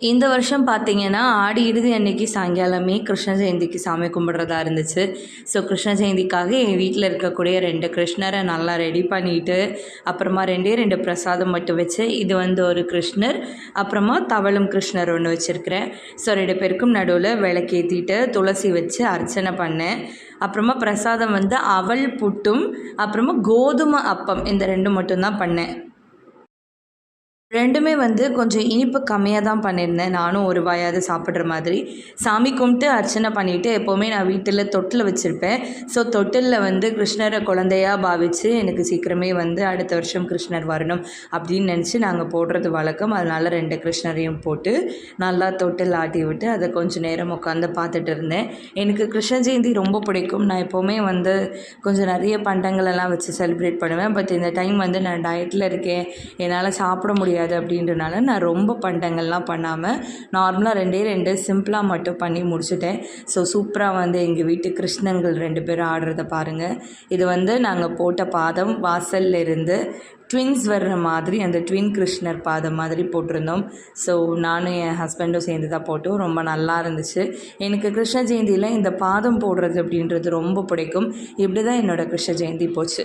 இந்த வருஷம் பார்த்தீங்கன்னா ஆடி இறுதி அன்னைக்கு சாயங்காலமே கிருஷ்ண ஜெயந்திக்கு சாமி கும்பிட்றதா இருந்துச்சு. ஸோ கிருஷ்ண ஜெயந்திக்காக என் வீட்டில் இருக்கக்கூடிய ரெண்டு கிருஷ்ணரை நல்லா ரெடி பண்ணிட்டு அப்புறமா ரெண்டே ரெண்டு பிரசாதம் மட்டும் வச்சு இது வந்து ஒரு கிருஷ்ணர் அப்புறமா தவளும் கிருஷ்ணர் ஒன்று வச்சுருக்கிறேன். ஸோ ரெண்டு பேருக்கும் நடுவில் விளக்கேற்றிட்டு துளசி வச்சு அர்ச்சனை பண்ணேன். அப்புறமா பிரசாதம் வந்து அவல் புட்டும் அப்புறமா கோதுமை அப்பம் இந்த ரெண்டு மட்டும்தான் பண்ணேன். ரெண்டுமே வந்து கொஞ்சம் இனிப்பு கம்மியாக தான் பண்ணியிருந்தேன். நானும் ஒரு வாயாவது சாப்பிட்ற மாதிரி. சாமி கும்பிட்டு அர்ச்சனை பண்ணிவிட்டு எப்போவுமே நான் வீட்டில் தொட்டில் வச்சுருப்பேன். ஸோ தொட்டிலில் வந்து கிருஷ்ணரை குழந்தையாக பாவித்து எனக்கு சீக்கிரமே வந்து அடுத்த வருஷம் கிருஷ்ணர் வரணும் அப்படின்னு நினச்சி நாங்கள் போடுறது வழக்கம். அதனால் ரெண்டு கிருஷ்ணரையும் போட்டு நல்லா தொட்டில் ஆட்டி விட்டு அதை கொஞ்சம் நேரம் உட்காந்து பார்த்துட்டு இருந்தேன். எனக்கு கிருஷ்ண ஜெயந்தி ரொம்ப பிடிக்கும். நான் எப்போவுமே வந்து கொஞ்சம் நிறைய பண்டங்கள் எல்லாம் வச்சு செலிப்ரேட் பண்ணுவேன். பட் இந்த டைம் வந்து நான் டயட்டில் இருக்கேன். என்னால் சாப்பிட முடியாது. முடியாது அப்படின்றனால நான் ரொம்ப பண்டங்கள்லாம் பண்ணாமல் நார்மலாக ரெண்டே ரெண்டு சிம்பிளாக மட்டும் பண்ணி முடிச்சுட்டேன். ஸோ சூப்பராக வந்து எங்கள் வீட்டு கிருஷ்ணங்கள் ரெண்டு பேரும் ஆடுறத பாருங்கள் இது வந்து நாங்கள் போட்ட பாதம் வாசல்ல இருந்து ட்வின்ஸ் வர்ற மாதிரி அந்த ட்வின் கிருஷ்ணர் பாதம் மாதிரி போட்டிருந்தோம். ஸோ நானும் என் ஹஸ்பண்டும் சேர்ந்து தான் போட்டோம். ரொம்ப நல்லா இருந்துச்சு. எனக்கு கிருஷ்ண ஜெயந்தியில் இந்த பாதம் போடுறது அப்படின்றது ரொம்ப பிடிக்கும். இப்படி தான் என்னோடய கிருஷ்ண ஜெயந்தி போச்சு.